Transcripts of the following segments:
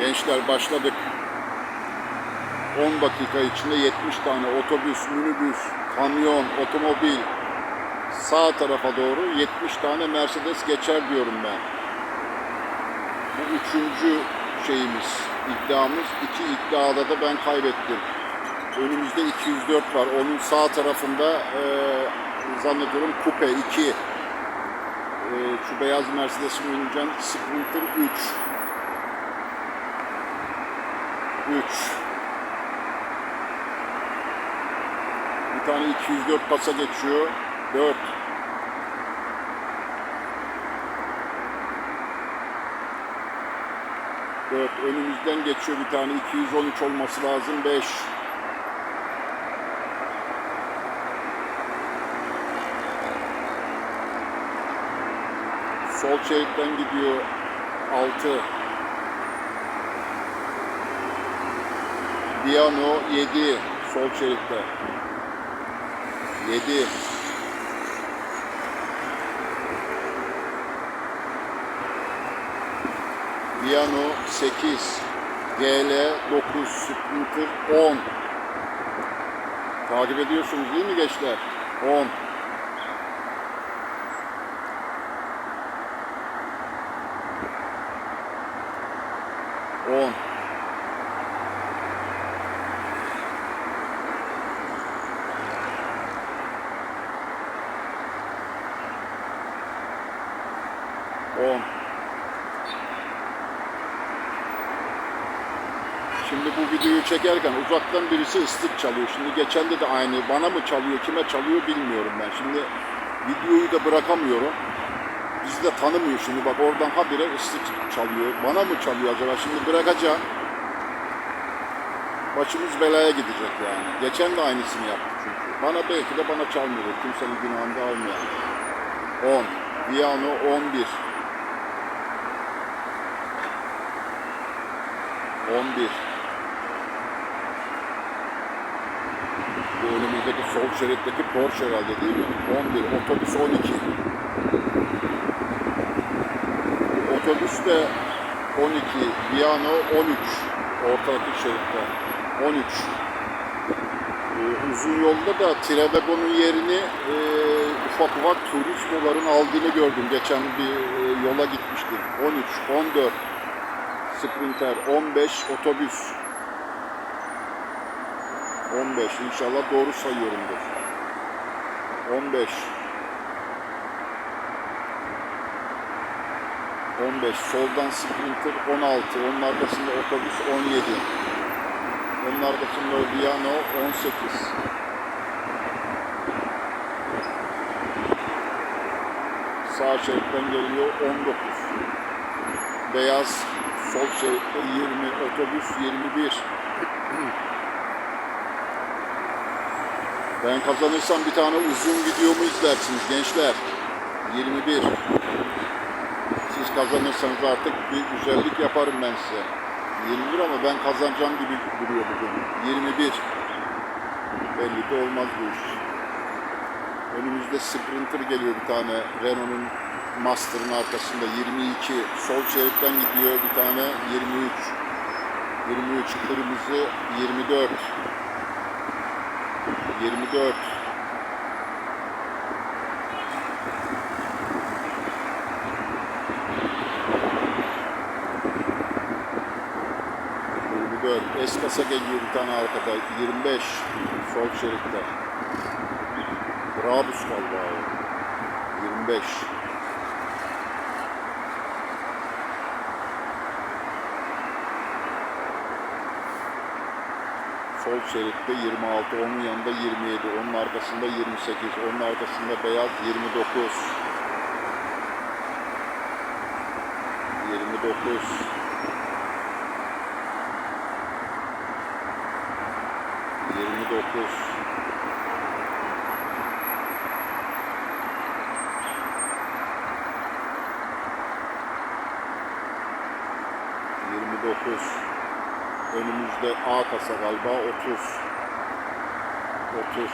Gençler başladık. 10 dakika içinde 70 tane otobüs, minibüs, kamyon, otomobil sağ tarafa doğru 70 tane Mercedes geçer diyorum ben. Bu üçüncü şeyimiz, iddiamız. İki iddiada da ben kaybettim. Önümüzde 204 var. Onun sağ tarafında e, zannediyorum kupe 2. E, şu beyaz Mercedes'in öneceğim Sprinter 3. 3. Bir tane 204 kasa geçiyor. 4. Dört. Önümüzden geçiyor bir tane 213 olması lazım. 5. Sol şeritten gidiyor 6. Diano 7 sol şeritte. 7. Diano 8. GL 9. Sprinter 10. Takip ediyorsunuz değil mi gençler? 10. 10. Şimdi bu videoyu çekerken uzaktan birisi ıslık çalıyor. Şimdi geçen de de aynı. Bana mı çalıyor, kime çalıyor bilmiyorum ben. Şimdi videoyu da bırakamıyorum. Bizi de tanımıyor şimdi. Bak oradan habire ıslık çalıyor. Bana mı çalıyor acaba? Şimdi bırakacağım. Başımız belaya gidecek yani. Geçen de aynısını yaptı çünkü. Bana belki de bana çalmıyor. Kimsenin günahında almayalım. 10. Viyano 11. 11. Bu önümüzdeki sol şeritteki Porsche herhalde değil mi? 11. Otobüs 12. Otobüs de 12. Diano 13. Ortadaki şeritte. 13. Ee, uzun yolda da Trivago'nun yerini e, ufak ufak turizmoların aldığını gördüm. Geçen bir e, yola gitmiştim. 13, 14. Sprinter 15 otobüs. 15 inşallah doğru sayıyorumdur. 15 15 soldan Sprinter 16 onun arkasında otobüs 17 onun arkasında Viano 18 sağ şeritten geliyor 19 beyaz sol şeritte 20, otobüs 21. Ben kazanırsam bir tane uzun videomu izlersiniz gençler. 21. Siz kazanırsanız artık bir güzellik yaparım ben size. 21 ama ben kazanacağım gibi duruyor bugün. 21. Belli de olmaz bu iş. Önümüzde Sprinter geliyor bir tane. Renault'un Master'ın arkasında 22 sol şeritten gidiyor bir tane 23 23 kırmızı 24 24 24 Eskasa geliyor bir tane arkada 25 sol şeritte Brabus galiba o. 25 sol şeritte 26, onun yanında 27, onun arkasında 28, onun arkasında beyaz 29. 29. Yirmi dokuz. Yirmi dokuz. Önümüzde A kasa galiba 30. 30.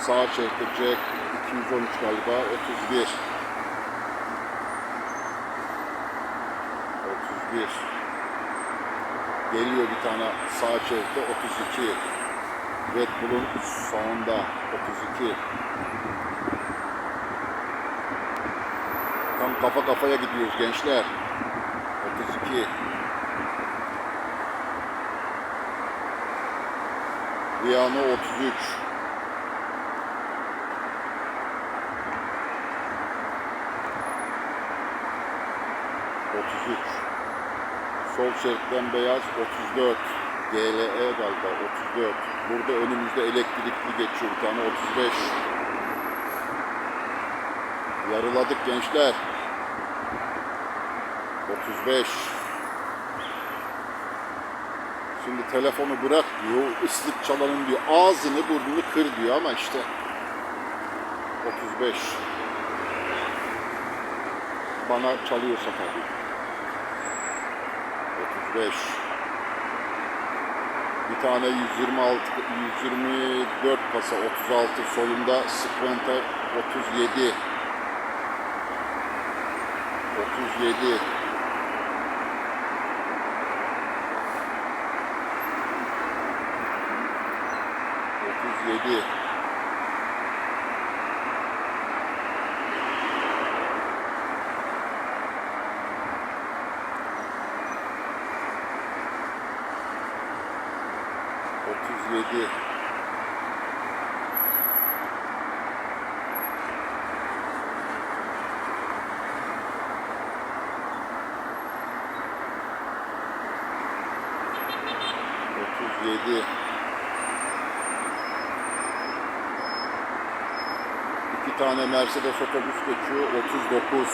Sağ C 213 galiba 31. 31. Geliyor bir tane sağ şeritte 32. Red Bull'un sonunda 32. Tam kafa kafaya gidiyoruz gençler. 32. Viyano 33. Otuz üç. Sol şeritten beyaz 34. GLE galiba 34. Burada önümüzde elektrikli geçiyor bir tane 35. Yarıladık gençler. 35. Şimdi telefonu bırak diyor, ıslık çalanın diyor, ağzını burnunu kır diyor ama işte 35. Bana çalıyorsa tabii. 35. Bir tane 126, 124 kasa 36 solunda Sprinter 37. 37. 7 37 37 İki tane Mercedes otobüs geçiyor. 39.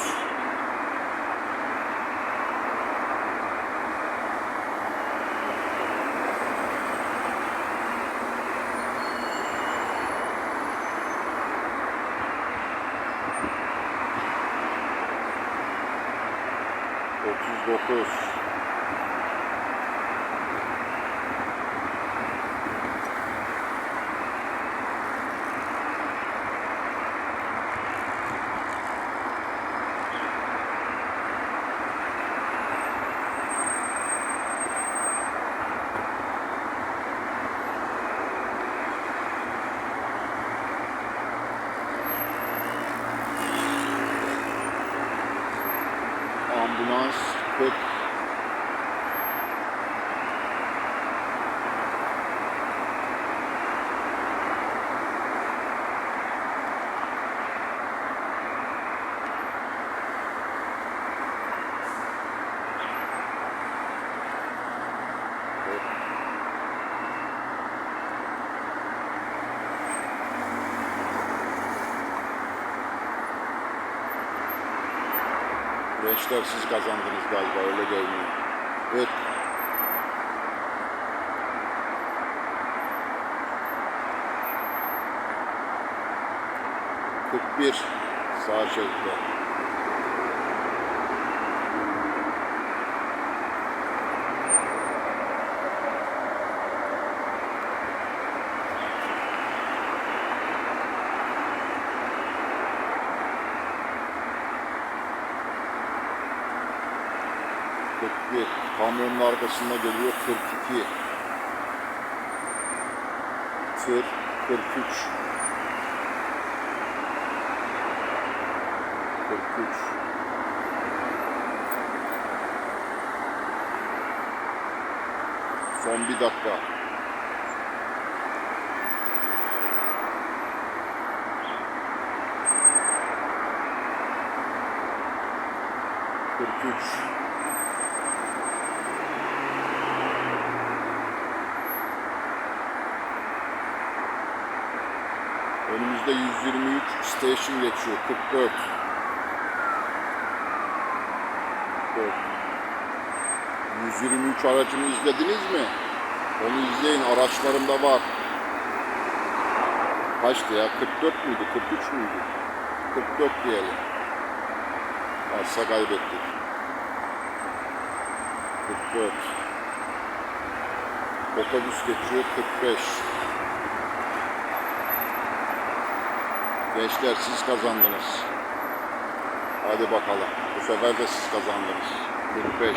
Otuz dokuz. Gençler siz kazandınız galiba öyle görünüyor. Evet. Kırk bir sağ şeritte. Kırk bir. Kamyonun arkasında geliyor 42. Tır 43. 43. Son bir dakika. Kırk üç. Önümüzde 123 station geçiyor. 44. 44. 123 aracımı izlediniz mi? Onu izleyin. Araçlarımda var. Kaçtı ya? 44 müydü? 43 müydü? 44 diyelim. Arsa kaybettik. 44. Otobüs geçiyor 45. Gençler siz kazandınız. Hadi bakalım. Bu sefer de siz kazandınız. 45.